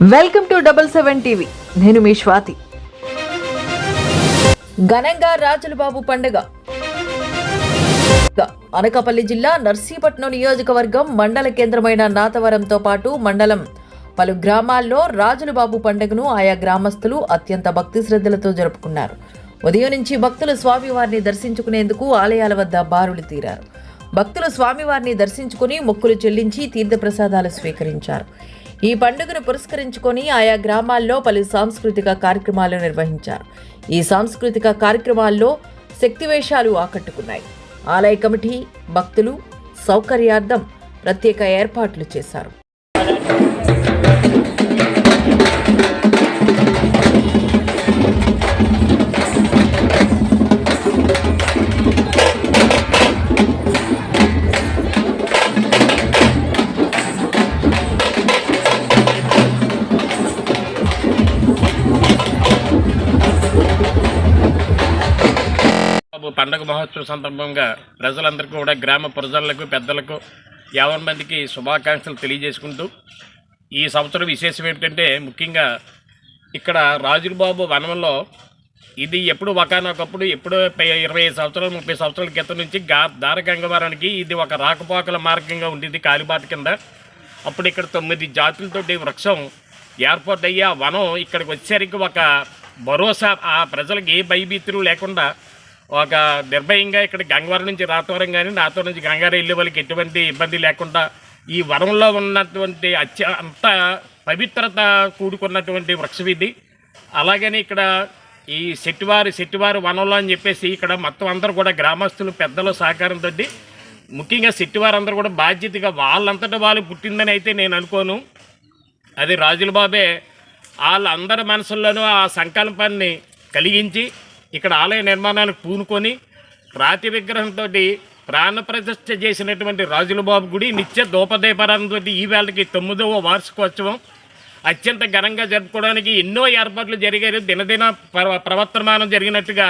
Welcome to double seven TV. నేను మీ స్వాతి. ఘనంగా రాజులబాబు పండుగ. అనకాపల్లి జిల్లా నర్సీపట్నం నియోజకవర్గం మండల కేంద్రమైన నాతవరంతో పాటు మండలం పలు గ్రామాల్లో రాజులబాబు పండుగను ఆయా గ్రామస్తులు అత్యంత భక్తి శ్రద్ధలతో జరుపుకున్నారు. ఉదయం నుంచి భక్తులు స్వామివారిని దర్శించుకునేందుకు ఆలయాల వద్ద బారులు తీరారు. భక్తులు స్వామివారిని దర్శించుకుని మొక్కులు చెల్లించి తీర్థప్రసాదాలు స్వీకరించారు. ఈ పండుగను పురస్కరించుకొని ఆయా గ్రామాల్లో పలు సాంస్కృతిక కార్యక్రమాలు నిర్వహించారు. ఈ సాంస్కృతిక కార్యక్రమాల్లో శక్తివేషాలు ఆకట్టుకున్నాయి. ఆలయ కమిటీ భక్తులు సౌకర్యార్థం ప్రత్యేక ఏర్పాట్లు చేశారు. బాబు పండగ మహోత్సవం సందర్భంగా ప్రజలందరికీ కూడా గ్రామ ప్రజలకు పెద్దలకు యావన్ మందికి శుభాకాంక్షలు తెలియజేసుకుంటూ ఈ సంవత్సరం విశేషం ఏమిటంటే ముఖ్యంగా ఇక్కడ రాజులబాబు వనంలో ఇది ఎప్పుడు ఒకనొకప్పుడు ఎప్పుడు ఇరవై సంవత్సరాలు ముప్పై సంవత్సరాల క్రితం నుంచి గా దారగంగవరానికి ఇది ఒక రాకపోకల మార్గంగా ఉండేది కాలిబాట కింద. అప్పుడు ఇక్కడ తొమ్మిది జాతులతోటి వృక్షం ఏర్పాటు అయ్యి ఆ వనం ఇక్కడికి వచ్చేసరికి ఒక భరోసా ఆ ప్రజలకు ఏ భయభీతులు లేకుండా ఒక నిర్భయంగా ఇక్కడ గంగవరం నుంచి రాతవరం కానీ రాతవరం నుంచి గంగారం వెళ్ళే వాళ్ళకి ఎటువంటి ఇబ్బంది లేకుండా ఈ వనంలో ఉన్నటువంటి అత్య అంత పవిత్రత కూడుకున్నటువంటి వృక్షం ఇది. అలాగని ఇక్కడ ఈ శెట్టివారి శెట్టివారి వనంలో అని చెప్పేసి ఇక్కడ మొత్తం అందరూ కూడా గ్రామస్తులు పెద్దల సహకారంతో ముఖ్యంగా శెట్టివారందరూ కూడా బాధ్యతగా వాళ్ళంతటా వాళ్ళు పుట్టిందని అయితే నేను అనుకోను. అది రాజుల బాబే. వాళ్ళందరి మనసుల్లోనూ ఆ సంకల్పాన్ని కలిగించి ఇక్కడ ఆలయ నిర్మాణానికి పూనుకొని రాతి విగ్రహంతో ప్రాణప్రతిష్ఠ చేసినటువంటి రాజుల బాబు గుడి నిత్య దూపదీపారంతో ఈ వేళకి తొమ్మిదవ వార్షికోత్సవం. అత్యంత ఘనంగా జరుపుకోవడానికి ఎన్నో ఏర్పాట్లు జరిగాయి దినదిన ప్రవర్తమానం జరిగినట్టుగా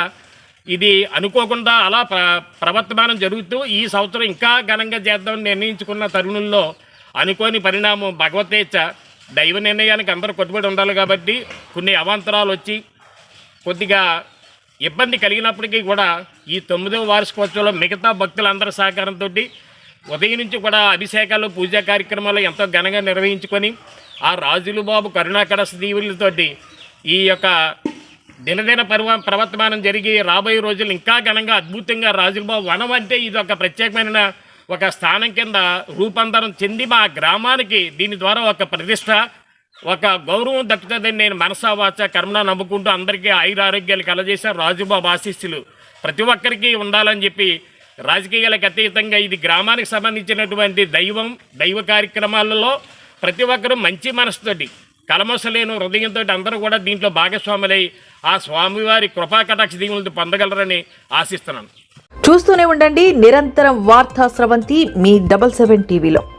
ఇది అనుకోకుండా అలా ప్ర ప్రవర్తమానం జరుగుతూ ఈ సంవత్సరం ఇంకా ఘనంగా చేద్దామని నిర్ణయించుకున్న తరుణుల్లో అనుకోని పరిణామం భగవతేచ్ఛ దైవ నిర్ణయానికి అందరూ కట్టుబడి ఉండాలి కాబట్టి కొన్ని అవాంతరాలు వచ్చి కొద్దిగా ఇబ్బంది కలిగినప్పటికీ కూడా ఈ తొమ్మిదవ వార్షికోత్సవంలో మిగతా భక్తులందరి సహకారంతో ఉదయం నుంచి కూడా అభిషేకాలు పూజా కార్యక్రమాలు ఎంతో ఘనంగా నిర్వహించుకొని ఆ రాజులు బాబు కరుణాకర దీవులతోటి ఈ యొక్క దినదిన పర్వ ప్రవర్తమానం జరిగి రాబోయే రోజులు ఇంకా ఘనంగా అద్భుతంగా రాజులు బాబు వనం అంటే ఇది ఒక ప్రత్యేకమైన ఒక స్థానం కింద రూపాంతరం చెంది మా గ్రామానికి దీని ద్వారా ఒక ప్రతిష్ట ఒక గౌరవం దక్కుతుందని నేను మనసా వాచ కర్మన నమ్ముకుంటూ అందరికీ ఆయురారోగ్యాలు కలజేశారు రాజుబాబు ఆశీస్సులు. ప్రతి ఒక్కరికి ఉండాలని చెప్పి రాజకీయాలకు అతీతంగా ఇది గ్రామానికి సంబంధించినటువంటి దైవం దైవ కార్యక్రమాలలో ప్రతి ఒక్కరూ మంచి మనసుతోటి కలమసలేను హృదయంతో అందరూ కూడా దీంట్లో భాగస్వాములై ఆ స్వామివారి కృపా కటాక్ష దీవులతో పొందగలరని ఆశిస్తున్నాను. చూస్తూనే ఉండండి నిరంతరం వార్తా స్రవంతి మీ డబల్ సెవెన్ టీవీలో.